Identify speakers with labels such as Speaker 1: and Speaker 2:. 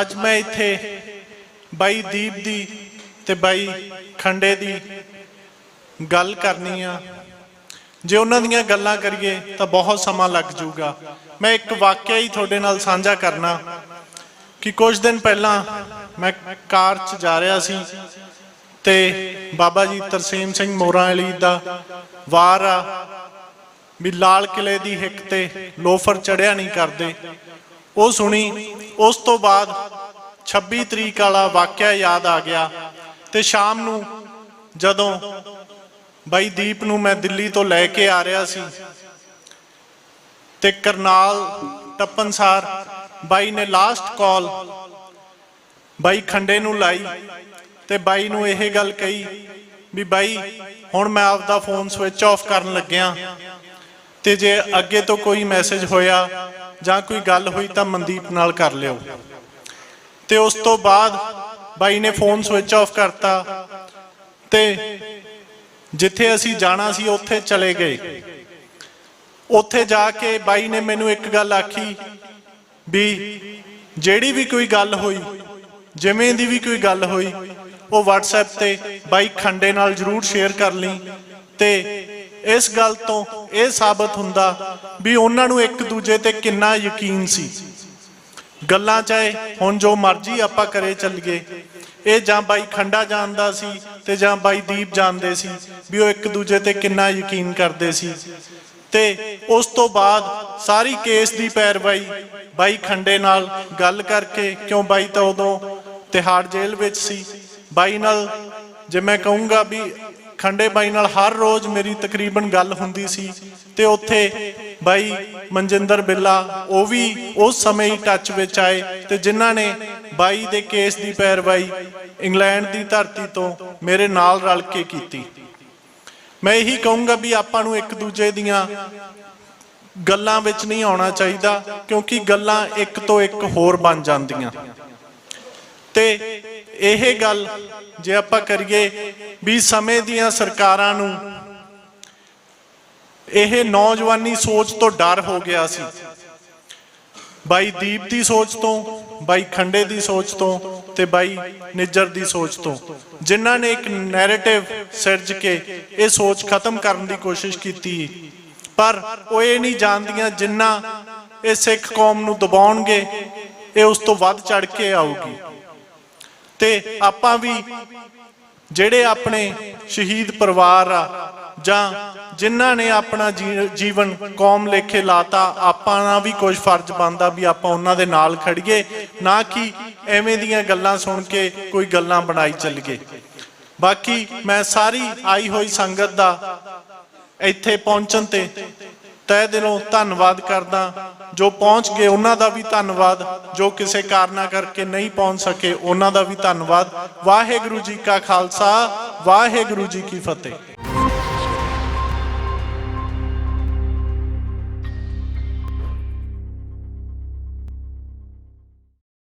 Speaker 1: ਅੱਜ ਮੈਂ ਇੱਥੇ ਬਾਈ ਦੀਪ ਦੀ ਤੇ ਬਾਈ ਖੰਡੇ ਦੀ ਗੱਲ ਕਰਨੀ ਆ। ਜੇ ਉਹਨਾਂ ਦੀਆਂ ਗੱਲਾਂ ਕਰੀਏ ਤਾਂ ਬਹੁਤ ਸਮਾਂ ਲੱਗ ਜਾਊਗਾ। ਮੈਂ ਇੱਕ ਵਾਕਿਆ ਹੀ ਤੁਹਾਡੇ ਨਾਲ ਸਾਂਝਾ ਕਰਨਾ ਕਿ ਕੁਝ ਦਿਨ ਪਹਿਲਾਂ ਮੈਂ ਕਾਰ 'ਚ ਜਾ ਰਿਹਾ ਸੀ ਤੇ ਬਾਬਾ ਜੀ ਤਰਸੀਮ ਸਿੰਘ ਮੋਰਾਂ ਵਾਲੀ ਦਾ ਵਾਰ ਆ ਵੀ ਲਾਲ ਕਿਲੇ ਦੀ ਹਿੱਕ ਤੇ ਲੋਫਰ ਚੜਿਆ ਨਹੀਂ ਕਰਦੇ। ਉਹ ਸੁਣੀ, ਉਸ ਤੋਂ ਬਾਅਦ 26 ਤਰੀਕ ਵਾਲਾ ਵਾਕਿਆ ਯਾਦ ਆ ਗਿਆ ਤੇ ਸ਼ਾਮ ਨੂੰ ਜਦੋਂ ਬਾਈ ਦੀਪ ਨੂੰ ਮੈਂ ਦਿੱਲੀ ਤੋਂ ਲੈ ਕੇ ਆ ਰਿਹਾ ਸੀ ਤੇ ਕਰਨਾਲ ਟੱਪਨਸਾਰ ਬਾਈ ਨੇ ਲਾਸਟ ਕਾਲ ਬਾਈ ਖੰਡੇ ਨੂੰ ਲਾਈ ਤੇ ਬਾਈ ਨੂੰ ਇਹ ਗੱਲ ਕਹੀ ਵੀ ਬਾਈ, ਹੁਣ ਮੈਂ ਆਪਦਾ ਫੋਨ ਸਵਿਚ ਆਫ ਕਰਨ ਲੱਗਿਆ ਤੇ ਜੇ ਅੱਗੇ ਤੋਂ ਕੋਈ ਮੈਸੇਜ ਹੋਇਆ ਜਾਂ ਕੋਈ ਗੱਲ ਹੋਈ ਤਾਂ ਮਨਦੀਪ ਨਾਲ ਕਰ ਲਿਓ। ਤੇ ਉਸ ਤੋਂ ਬਾਅਦ ਬਾਈ ਨੇ ਫੋਨ ਸਵਿਚ ਆਫ ਕਰਤਾ। ਤੇ ਜਿੱਥੇ ਅਸੀਂ ਜਾਣਾ ਸੀ, ਉੱਥੇ ਚਲੇ ਗਏ। ਉੱਥੇ ਜਾ ਕੇ ਬਾਈ ਨੇ ਮੈਨੂੰ ਇੱਕ ਗੱਲ ਆਖੀ ਵੀ ਜਿਹੜੀ ਵੀ ਕੋਈ ਗੱਲ ਹੋਈ, ਜਿਵੇਂ ਦੀ ਵੀ ਕੋਈ ਗੱਲ ਹੋਈ, ਉਹ WhatsApp ਤੇ ਬਾਈ ਖੰਡੇ ਨਾਲ ਜਰੂਰ ਸ਼ੇਅਰ ਕਰ ਲਈ ਤੇ ਇਸ ਗੱਲ ਤੋਂ ਇਹ ਸਾਬਤ ਹੁੰਦਾ ਵੀ ਉਹਨਾਂ ਨੂੰ ਇੱਕ ਦੂਜੇ ਤੇ ਕਿੰਨਾ ਯਕੀਨ ਸੀ। ਗੱਲਾਂ ਚਾਹੇ ਹੁਣ ਜੋ ਮਰਜ਼ੀ ਆਪਾਂ ਕਰੇ ਚੱਲੀਏ, ਇਹ ਜਾਂ ਬਾਈ ਖੰਡਾ ਜਾਣਦਾ ਸੀ ਤੇ ਜਾਂ ਬਾਈ ਦੀਪ ਜਾਣਦੇ ਸੀ ਵੀ ਉਹ ਇੱਕ ਦੂਜੇ ਤੇ ਕਿੰਨਾ ਯਕੀਨ ਕਰਦੇ ਸੀ। ਤੇ ਉਸ ਤੋਂ ਬਾਅਦ ਸਾਰੀ ਕੇਸ ਦੀ ਪੈਰਵਾਈ ਬਾਈ ਖੰਡੇ ਨਾਲ ਗੱਲ ਕਰਕੇ ਕਿਉਂ ਬਾਈ ਤਾਂ ਉਦੋਂ ਤਿਹਾੜ ਜੇਲ੍ਹ ਵਿੱਚ ਸੀ। ਬਾਈ ਨਾਲ ਜੇ ਮੈਂ ਕਹੂੰਗਾ ਵੀ ਖੰਡੇ ਬਾਈ ਨਾਲ ਹਰ ਰੋਜ਼ ਮੇਰੀ ਤਕਰੀਬਨ ਗੱਲ ਹੁੰਦੀ ਸੀ ਤੇ ਉੱਥੇ ਬਾਈ ਮਨਜਿੰਦਰ ਬਿੱਲਾ, ਉਹ ਵੀ ਉਸ ਸਮੇਂ ਹੀ ਟੱਚ ਵਿੱਚ ਆਏ ਤੇ ਜਿਨ੍ਹਾਂ ਨੇ ਬਾਈ ਦੇ ਕੇਸ ਦੀ ਪੈਰਵਾਈ ਇੰਗਲੈਂਡ ਦੀ ਧਰਤੀ ਤੋਂ ਮੇਰੇ ਨਾਲ ਰਲ ਕੇ ਕੀਤੀ। ਮੈਂ ਇਹੀ ਕਹੂੰਗਾ ਵੀ ਆਪਾਂ ਨੂੰ ਇੱਕ ਦੂਜੇ ਦੀਆਂ ਗੱਲਾਂ ਵਿੱਚ ਨਹੀਂ ਆਉਣਾ ਚਾਹੀਦਾ ਕਿਉਂਕਿ ਗੱਲਾਂ ਇੱਕ ਤੋਂ ਇੱਕ ਹੋਰ ਬਣ ਜਾਂਦੀਆਂ। ਤੇ ਇਹ ਗੱਲ ਜੇ ਆਪਾਂ ਕਰੀਏ ਵੀ ਸਮੇਂ ਦੀਆਂ ਸਰਕਾਰਾਂ ਨੂੰ ਇਹ ਨੌਜਵਾਨੀ ਸੋਚ ਤੋਂ ਡਰ ਹੋ ਗਿਆ ਸੀ। ਬਾਈ ਦੀਪ ਦੀ ਸੋਚ ਤੋਂ, ਬਾਈ ਖੰਡੇ ਦੀ ਸੋਚ ਤੋਂ ਤੇ ਬਾਈ ਨਿੱਜਰ ਦੀ ਸੋਚ ਤੋਂ। ਜਿਨ੍ਹਾਂ ਨੇ ਇੱਕ ਨੈਰੇਟਿਵ ਸਿਰਜ ਕੇ ਇਹ ਸੋਚ ਖਤਮ ਕਰਨ ਦੀ ਕੋਸ਼ਿਸ਼ ਕੀਤੀ। ਪਰ ਉਹ ਇਹ ਨਹੀਂ ਜਾਣਦੀਆਂ ਜਿੰਨਾ ਇਹ ਸਿੱਖ ਕੌਮ ਨੂੰ ਦਬਾਉਣਗੇ, ਇਹ ਉਸ ਤੋਂ ਵੱਧ ਚੜ ਕੇ ਆਊਗੀ। ਤੇ ਆਪਾਂ ਵੀ ਜਿਹੜੇ ਆਪਣੇ ਸ਼ਹੀਦ ਪਰਿਵਾਰ ਆ ਜਾਂ ਜਿਨ੍ਹਾਂ ਨੇ ਆਪਣਾ ਜੀਵਨ ਕੌਮ ਲੇਖੇ ਲਾਤਾ, ਆਪਾਂ ਨਾਲ ਵੀ ਕੁਝ ਫਰਜ਼ ਬਣਦਾ ਵੀ ਆਪਾਂ ਉਹਨਾਂ ਦੇ ਨਾਲ ਖੜੀਏ, ਨਾ ਕਿ ਐਵੇਂ ਦੀਆਂ ਗੱਲਾਂ ਸੁਣ ਕੇ ਕੋਈ ਗੱਲਾਂ ਬਣਾਈ ਚੱਲੀਏ ਬਾਕੀ ਮੈਂ ਸਾਰੀ ਆਈ ਹੋਈ ਸੰਗਤ ਦਾ ਇੱਥੇ ਪਹੁੰਚਣ ਤੇ ਤਹਿ ਦਿਲੋਂ ਧੰਨਵਾਦ ਕਰਦਾ। ਜੋ ਪਹੁੰਚ ਗਏ, ਉਹਨਾਂ ਦਾ ਵੀ ਧੰਨਵਾਦ। ਜੋ ਕਿਸੇ ਕਾਰਨਾ ਕਰਕੇ ਨਹੀਂ ਪਹੁੰਚ ਸਕੇ, ਉਹਨਾਂ ਦਾ ਵੀ ਧੰਨਵਾਦ। ਵਾਹਿਗੁਰੂ ਜੀ ਕਾ ਖਾਲਸਾ, ਵਾਹਿਗੁਰੂ ਜੀ ਕੀ ਫਤਿਹ।